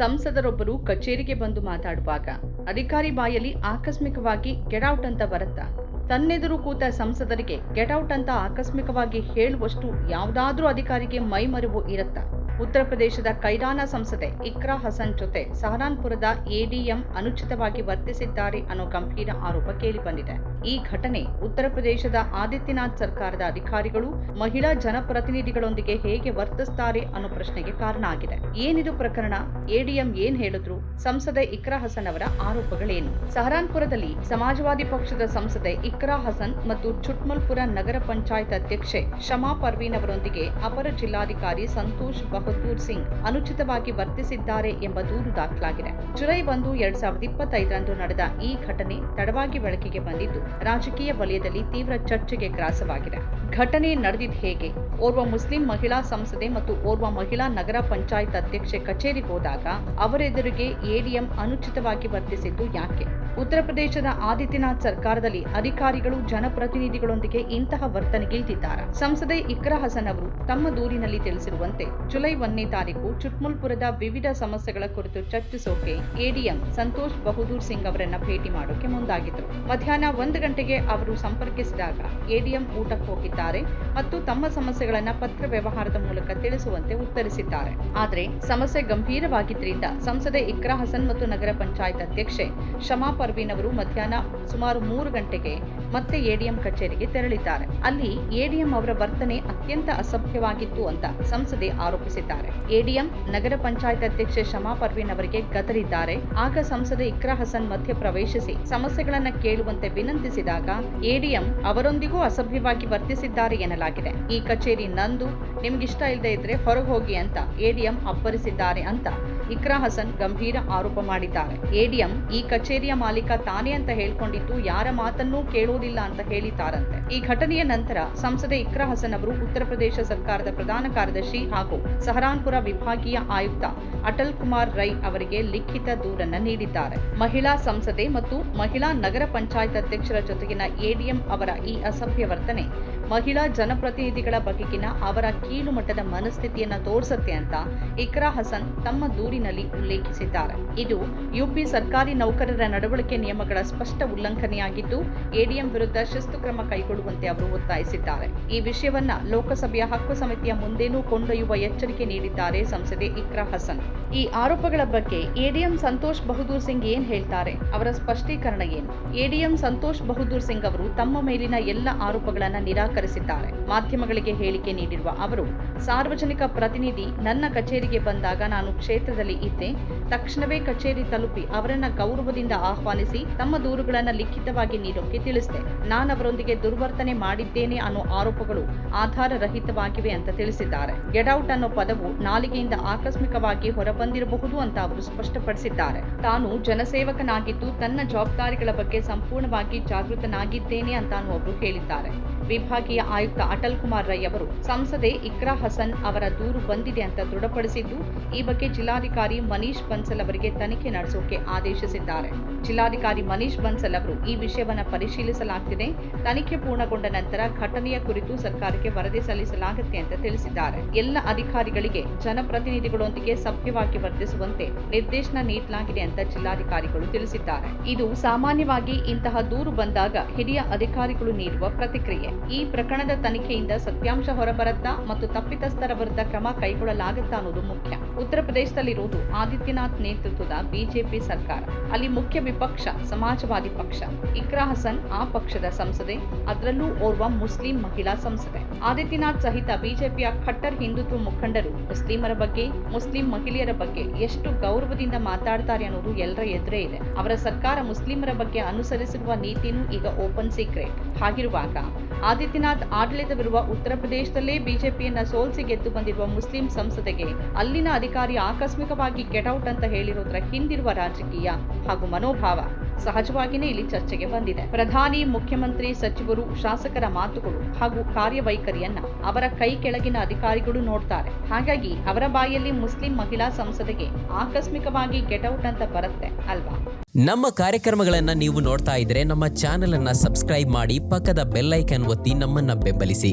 ಸಂಸದರೊಬ್ಬರು ಕಚೇರಿಗೆ ಬಂದು ಮಾತಾಡುವಾಗ ಅಧಿಕಾರಿ ಬಾಯಲ್ಲಿ ಆಕಸ್ಮಿಕವಾಗಿ ಗೆಟ್ಔಟ್ ಅಂತ ಬರುತ್ತಾ? ತನ್ನೆದುರು ಕೂತ ಸಂಸದರಿಗೆ ಗೆಟ್ಔಟ್ ಅಂತ ಆಕಸ್ಮಿಕವಾಗಿ ಹೇಳುವಷ್ಟು ಯಾವುದಾದ್ರೂ ಅಧಿಕಾರಿಗೆ ಮೈಮರೆವು ಇರುತ್ತಾ. ಉತ್ತರ ಪ್ರದೇಶದ ಕೈರಾನ ಸಂಸದೆ ಇಕ್ರಾ ಹಸನ್ ಜೊತೆ ಸಹರಾನ್ಪುರದ ಎಡಿಎಂ ಅನುಚಿತವಾಗಿ ವರ್ತಿಸಿದ್ದಾರೆ ಅನ್ನೋ ಗಂಭೀರ ಆರೋಪ ಕೇಳಿಬಂದಿದೆ. ಈ ಘಟನೆ ಉತ್ತರ ಪ್ರದೇಶದ ಆದಿತ್ಯನಾಥ್ ಸರ್ಕಾರದ ಅಧಿಕಾರಿಗಳು, ಮಹಿಳಾ ಜನಪ್ರತಿನಿಧಿಗಳೊಂದಿಗೆ ಹೇಗೆ ವರ್ತಿಸ್ತಾರೆ ಅನ್ನೋ ಪ್ರಶ್ನೆಗೆ ಕಾರಣ ಆಗಿದೆ. ಏನಿದು ಪ್ರಕರಣ? ಎಡಿಎಂ ಏನ್ ಹೇಳಿದ್ರು? ಸಂಸದೆ ಇಕ್ರಾ ಹಸನ್ ಅವರ ಆರೋಪಗಳೇನು? ಸಹರಾನ್ಪುರದಲ್ಲಿ ಸಮಾಜವಾದಿ ಪಕ್ಷದ ಸಂಸದೆ ಇಕ್ರಾ ಹಸನ್ ಮತ್ತು ಚುಟ್ಮಲ್ಪುರ ನಗರ ಪಂಚಾಯತ್ ಅಧ್ಯಕ್ಷೆ ಶಮಾ ಪರ್ವೀನ್ ಅವರೊಂದಿಗೆ ಅಪರ ಜಿಲ್ಲಾಧಿಕಾರಿ ಸಂತೋಷ್ ಬಹದ್ದೂರ್ ಸಿಂಗ್ ಅನುಚಿತವಾಗಿ ವರ್ತಿಸಿದ್ದಾರೆ ಎಂಬ ದೂರು ದಾಖಲಾಗಿದೆ. ಜುಲೈ ಒಂದು, ಎರಡ್ ಸಾವಿರದ ಇಪ್ಪತ್ತೈದರಂದು ನಡೆದ ಈ ಘಟನೆ ತಡವಾಗಿ ಬೆಳಕಿಗೆ ಬಂದಿದ್ದು, ರಾಜಕೀಯ ವಲಯದಲ್ಲಿ ತೀವ್ರ ಚರ್ಚೆಗೆ ಗ್ರಾಸವಾಗಿದೆ. ಘಟನೆ ನಡೆದಿದ್ದು ಹೇಗೆ? ಓರ್ವ ಮುಸ್ಲಿಂ ಮಹಿಳಾ ಸಂಸದೆ ಮತ್ತು ಓರ್ವ ಮಹಿಳಾ ನಗರ ಪಂಚಾಯತ್ ಅಧ್ಯಕ್ಷೆ ಕಚೇರಿಗೆ ಹೋದಾಗ ಅವರೆದುರಿಗೆ ಎಡಿಎಂ ಅನುಚಿತವಾಗಿ ವರ್ತಿಸಿದ್ದು ಯಾಕೆ? ಉತ್ತರ ಪ್ರದೇಶದ ಆದಿತ್ಯನಾಥ್ ಸರ್ಕಾರದಲ್ಲಿ ಅಧಿಕಾರಿಗಳು, ಜನಪ್ರತಿನಿಧಿಗಳೊಂದಿಗೆ ಇಂತಹ ವರ್ತನೆಗಿಳಿದಿದ್ದಾರೆ ಸಂಸದೆ ಇಕ್ರಾ ಹಸನ್ ಅವರು ತಮ್ಮ ದೂರಿನಲ್ಲಿ ತಿಳಿಸಿರುವಂತೆ, ಜುಲೈ ಒಂದನೇ ತಾರೀಕು ಚುಟ್ಮುಲ್ಪುರದ ವಿವಿಧ ಸಮಸ್ಯೆಗಳ ಕುರಿತು ಚರ್ಚಿಸೋಕೆ ಎಡಿಎಂ ಸಂತೋಷ್ ಬಹದ್ದೂರ್ ಸಿಂಗ್ ಅವರನ್ನ ಭೇಟಿ ಮಾಡೋಕೆ ಮುಂದಾಗಿದ್ರು ಮಧ್ಯಾಹ್ನ ಒಂದು ಗಂಟೆಗೆ ಅವರು ಸಂಪರ್ಕಿಸಿದಾಗ ಎಡಿಎಂ ಊಟಕ್ಕೆ ಹೋಗಿದ್ದಾರೆ ಮತ್ತು ತಮ್ಮ ಸಮಸ್ಯೆಗಳನ್ನ ಪತ್ರ ವ್ಯವಹಾರದ ಮೂಲಕ ತಿಳಿಸುವಂತೆ ಉತ್ತರಿಸಿದ್ದಾರೆ. ಆದರೆ ಸಮಸ್ಯೆ ಗಂಭೀರವಾಗಿದ್ದರಿಂದ ಸಂಸದೆ ಇಕ್ರಾ ಹಸನ್ ಮತ್ತು ನಗರ ಪಂಚಾಯತ್ ಅಧ್ಯಕ್ಷೆ ಶಮಾ ಪರ್ವೀನ್ ಅವರು ಮಧ್ಯಾಹ್ನ ಸುಮಾರು ಮೂರು ಗಂಟೆಗೆ ಮತ್ತೆ ಎಡಿಎಂ ಕಚೇರಿಗೆ ತೆರಳಿದ್ದಾರೆ. ಅಲ್ಲಿ ಎಡಿಎಂ ಅವರ ವರ್ತನೆ ಅತ್ಯಂತ ಅಸಭ್ಯವಾಗಿತ್ತು ಅಂತ ಸಂಸದೆ ಆರೋಪಿಸಿದ್ದಾರೆ. ಎಡಿಎಂ ನಗರ ಪಂಚಾಯತ್ ಅಧ್ಯಕ್ಷೆ ಶಮಾ ಪರ್ವೀನ್ ಅವರಿಗೆ ಗದರಿದ್ದಾರೆ. ಆಗ ಸಂಸದೆ ಇಕ್ರಾ ಹಸನ್ ಮಧ್ಯ ಪ್ರವೇಶಿಸಿ ಸಮಸ್ಯೆಗಳನ್ನ ಕೇಳುವಂತೆ ವಿನಂತಿಸಿದಾಗ ಎಡಿಎಂ ಅವರೊಂದಿಗೂ ಅಸಭ್ಯವಾಗಿ ವರ್ತಿಸಿದ್ದಾರೆ ಎನ್ನಲಾಗಿದೆ. ಈ ಕಚೇರಿ ನಂದು, ನಿಮ್ಗಿಷ್ಟ ಇಲ್ಲದೆ ಇದ್ರೆ ಹೊರಗೆ ಹೋಗಿ ಅಂತ ಎಡಿಎಂ ಅಪ್ಪರಿಸಿದ್ದಾರೆ ಅಂತ ಇಕ್ರಾ ಹಸನ್ ಗಂಭೀರ ಆರೋಪ ಮಾಡಿದ್ದಾರೆ. ಎಡಿಎಂ ಈ ಕಚೇರಿಯ ಮಾಲೀಕ ತಾನೇ ಅಂತ ಹೇಳ್ಕೊಂಡಿದ್ದು ಯಾರ ಮಾತನ್ನೂ ಕೇಳೋದಿಲ್ಲ ಅಂತ ಹೇಳಿದ್ದಾರಂತೆ. ಈ ಘಟನೆಯ ನಂತರ ಸಂಸದೆ ಇಕ್ರಾ ಹಸನ್ ಅವರು ಉತ್ತರ ಪ್ರದೇಶ ಸರ್ಕಾರದ ಪ್ರಧಾನ ಕಾರ್ಯದರ್ಶಿ ಹಾಗೂ ಸಹರಾನ್ಪುರ ವಿಭಾಗೀಯ ಆಯುಕ್ತ ಅಟಲ್ ಕುಮಾರ್ ರೈ ಅವರಿಗೆ ಲಿಖಿತ ದೂರನ್ನ ನೀಡಿದ್ದಾರೆ. ಮಹಿಳಾ ಸಂಸದೆ ಮತ್ತು ಮಹಿಳಾ ನಗರ ಪಂಚಾಯತ್ ಅಧ್ಯಕ್ಷರ ಜೊತೆಗಿನ ಎಡಿಎಂ ಅವರ ಈ ಅಸಭ್ಯ ವರ್ತನೆ ಮಹಿಳಾ ಜನಪ್ರತಿನಿಧಿಗಳ ಬಗೆಗಿನ ಅವರ ಕೀಳು ಮಟ್ಟದ ಮನಸ್ಥಿತಿಯನ್ನ ತೋರಿಸುತ್ತೆ ಅಂತ ಇಕ್ರಾ ಹಸನ್ ತಮ್ಮ ದೂರಿನಲ್ಲಿ ಉಲ್ಲೇಖಿಸಿದ್ದಾರೆ. ಇದು ಯುಪಿ ಸರ್ಕಾರಿ ನೌಕರರ ನಡವಳಿಕೆ ನಿಯಮಗಳ ಸ್ಪಷ್ಟ ಉಲ್ಲಂಘನೆಯಾಗಿದ್ದು, ಎಡಿಎಂ ವಿರುದ್ಧ ಶಿಸ್ತು ಕ್ರಮ ಕೈಗೊಳ್ಳುವಂತೆ ಅವರು ಒತ್ತಾಯಿಸಿದ್ದಾರೆ. ಈ ವಿಷಯವನ್ನ ಲೋಕಸಭೆಯ ಹಕ್ಕು ಸಮಿತಿಯ ಮುಂದೇನೂ ಕೊಂಡೊಯ್ಯುವ ಎಚ್ಚರಿಕೆ ನೀಡಿದ್ದಾರೆ ಸಂಸದೆ ಇಕ್ರಾ ಹಸನ್. ಈ ಆರೋಪಗಳ ಬಗ್ಗೆ ಎಡಿಎಂ ಸಂತೋಷ್ ಬಹದ್ದೂರ್ ಸಿಂಗ್ ಏನ್ ಹೇಳ್ತಾರೆ? ಅವರ ಸ್ಪಷ್ಟೀಕರಣ ಏನು? ಎಡಿಎಂ ಸಂತೋಷ್ ಬಹದ್ದೂರ್ ಸಿಂಗ್ ಅವರು ತಮ್ಮ ಮೇಲಿನ ಎಲ್ಲ ಆರೋಪಗಳನ್ನ ನಿರಾಕರಿಸಿದ್ದಾರೆ. ಮಾಧ್ಯಮಗಳಿಗೆ ಹೇಳಿಕೆ ನೀಡಿರುವ ಅವರು, ಸಾರ್ವಜನಿಕ ಪ್ರತಿನಿಧಿ ನನ್ನ ಕಚೇರಿಗೆ ಬಂದಾಗ ನಾನು ಕ್ಷೇತ್ರದಲ್ಲಿ ಇದ್ದೆ. ತಕ್ಷಣವೇ ಕಚೇರಿ ತಲುಪಿ ಅವರನ್ನ ಗೌರವದಿಂದ ಆಹ್ವಾನಿಸಿ ತಮ್ಮ ದೂರುಗಳನ್ನ ಲಿಖಿತವಾಗಿ ನೀಡೋಕೆ ತಿಳಿಸಿದೆ. ನಾನು ಅವರೊಂದಿಗೆ ದುರ್ವರ್ತನೆ ಮಾಡಿದ್ದೇನೆ ಅನ್ನೋ ಆರೋಪಗಳು ಆಧಾರ ರಹಿತವಾಗಿವೆ ಅಂತ ತಿಳಿಸಿದ್ದಾರೆ. ಗೆಡೌಟ್ ಅನ್ನೋ ಪದವು ನಾಲಿಗೆಯಿಂದ ಆಕಸ್ಮಿಕವಾಗಿ ಹೊರಬಂದಿರಬಹುದು ಅಂತ ಅವರು ಸ್ಪಷ್ಟಪಡಿಸಿದ್ದಾರೆ. ತಾನು ಜನಸೇವಕನಾಗಿದ್ದು ತನ್ನ ಜವಾಬ್ದಾರಿಗಳ ಬಗ್ಗೆ ಸಂಪೂರ್ಣವಾಗಿ ಜಾಗೃತನಾಗಿದ್ದೇನೆ ಅಂತಾನು ಅವರು ಹೇಳಿದ್ದಾರೆ. ವಿಭಾಗೀಯ ಆಯುಕ್ತ ಅಟಲ್ ಕುಮಾರ್ ರೈ ಅವರು, ಸಂಸದೆ ಇಕ್ರಾ ಹಸನ್ ಅವರ ದೂರು ಬಂದಿದೆ ಅಂತ ದೃಢಪಡಿಸಿದ್ದು, ಈ ಬಗ್ಗೆ ಜಿಲ್ಲಾಧಿಕಾರಿ ಮನೀಶ್ ಬನ್ಸಲ್ ಅವರಿಗೆ ತನಿಖೆ ನಡೆಸೋಕೆ ಆದೇಶಿಸಿದ್ದಾರೆ. ಜಿಲ್ಲಾಧಿಕಾರಿ ಮನೀಶ್ ಬನ್ಸಲ್ ಅವರು ಈ ವಿಷಯವನ್ನ ಪರಿಶೀಲಿಸಲಾಗ್ತಿದೆ. ತನಿಖೆ ಪೂರ್ಣಗೊಂಡ ನಂತರ ಘಟನೆಯ ಕುರಿತು ಸರ್ಕಾರಕ್ಕೆ ವರದಿ ಸಲ್ಲಿಸಲಾಗುತ್ತೆ ಅಂತ ತಿಳಿಸಿದ್ದಾರೆ. ಎಲ್ಲ ಅಧಿಕಾರಿಗಳಿಗೆ ಜನಪ್ರತಿನಿಧಿಗಳೊಂದಿಗೆ ಸಭ್ಯವಾಗಿ ವರ್ತಿಸುವಂತೆ ನಿರ್ದೇಶನ ನೀಡಲಾಗಿದೆ ಅಂತ ಜಿಲ್ಲಾಧಿಕಾರಿಗಳು ತಿಳಿಸಿದ್ದಾರೆ. ಇದು ಸಾಮಾನ್ಯವಾಗಿ ಇಂತಹ ದೂರು ಬಂದಾಗ ಹಿರಿಯ ಅಧಿಕಾರಿಗಳು ನೀಡುವ ಪ್ರತಿಕ್ರಿಯೆ. ಈ ಪ್ರಕರಣದ ತನಿಖೆಯಿಂದ ಸತ್ಯಾಂಶ ಹೊರಬರುತ್ತಾ ಮತ್ತು ತಪ್ಪಿತಸ್ಥರ ವಿರುದ್ಧ ಕ್ರಮ ಕೈಗೊಳ್ಳಲಾಗುತ್ತಾ ಅನ್ನೋದು ಮುಖ್ಯ. ಉತ್ತರ ಪ್ರದೇಶದಲ್ಲಿರುವುದು ಆದಿತ್ಯನಾಥ್ ನೇತೃತ್ವದ ಬಿಜೆಪಿ ಸರ್ಕಾರ. ಅಲ್ಲಿ ಮುಖ್ಯ ವಿಪಕ್ಷ, ಸಮಾಜವಾದಿ ಪಕ್ಷ. ಇಕ್ರಾ ಹಸನ್ ಆ ಪಕ್ಷದ ಸಂಸದೆ. ಅದರಲ್ಲೂ ಓರ್ವ ಮುಸ್ಲಿಂ ಮಹಿಳಾ ಸಂಸದೆ. ಆದಿತ್ಯನಾಥ್ ಸಹಿತ ಬಿಜೆಪಿಯ ಖಟ್ಟರ್ ಹಿಂದುತ್ವ ಮುಖಂಡರು ಮುಸ್ಲಿಮರ ಬಗ್ಗೆ, ಮುಸ್ಲಿಂ ಮಹಿಳೆಯರ ಬಗ್ಗೆ ಎಷ್ಟು ಗೌರವದಿಂದ ಮಾತಾಡ್ತಾರೆ ಅನ್ನೋದು ಎಲ್ಲರ ಎದುರೇ ಇದೆ. ಅವರ ಸರ್ಕಾರ ಮುಸ್ಲಿಮರ ಬಗ್ಗೆ ಅನುಸರಿಸಿರುವ ನೀತಿನೂ ಈಗ ಓಪನ್ ಸೀಕ್ರೆಟ್ ಹಾಗಿರುವಾಗ ಆದಿತ್ಯನಾಥ್ ಆಡಳಿತವಿರುವ ಉತ್ತರ ಪ್ರದೇಶದಲ್ಲೇ ಬಿಜೆಪಿಯನ್ನ ಸೋಲ್ಸಿ ಗೆದ್ದು ಬಂದಿರುವ ಮುಸ್ಲಿಂ ಸಂಸದೆಗೆ ಅಲ್ಲಿನ ಅಧಿಕಾರಿ ಆಕಸ್ಮಿಕವಾಗಿ ಕೆಟೌಟ್ ಅಂತ ಹೇಳಿರೋದ್ರ ಹಿಂದಿರುವ ರಾಜಕೀಯ ಹಾಗೂ ಮನೋಭಾವ. ಸಹಜವಾಗಿಯೇ ಇಲ್ಲಿ ಚರ್ಚೆಗೆ ಬಂದಿದೆ. ಪ್ರಧಾನಿ, ಮುಖ್ಯಮಂತ್ರಿ, ಸಚಿವರು, ಶಾಸಕರ ಮಾತುಗಳು ಹಾಗೂ ಕಾರ್ಯವೈಖರಿಯನ್ನ ಅವರ ಕೈ ಕೆಳಗಿನ ಅಧಿಕಾರಿಗಳು ನೋಡ್ತಾರೆ. ಹಾಗಾಗಿ ಅವರ ಬಾಯಲ್ಲಿ ಮುಸ್ಲಿಂ ಮಹಿಳಾ ಸಂಸದೆಗೆ ಆಕಸ್ಮಿಕವಾಗಿ ಗೆಟ್ಔಟ್ ಅಂತ ಬರುತ್ತೆ ಅಲ್ವಾ? ನಮ್ಮ ಕಾರ್ಯಕ್ರಮಗಳನ್ನು ನೀವು ನೋಡ್ತಾ ಇದ್ರೆ ನಮ್ಮ ಚಾನೆಲ್ ಅನ್ನ ಸಬ್ಸ್ಕ್ರೈಬ್ ಮಾಡಿ ಪಕ್ಕದ ಬೆಲ್ಲೈಕನ್ ಒತ್ತಿ ನಮ್ಮನ್ನ ಬೆಂಬಲಿಸಿ.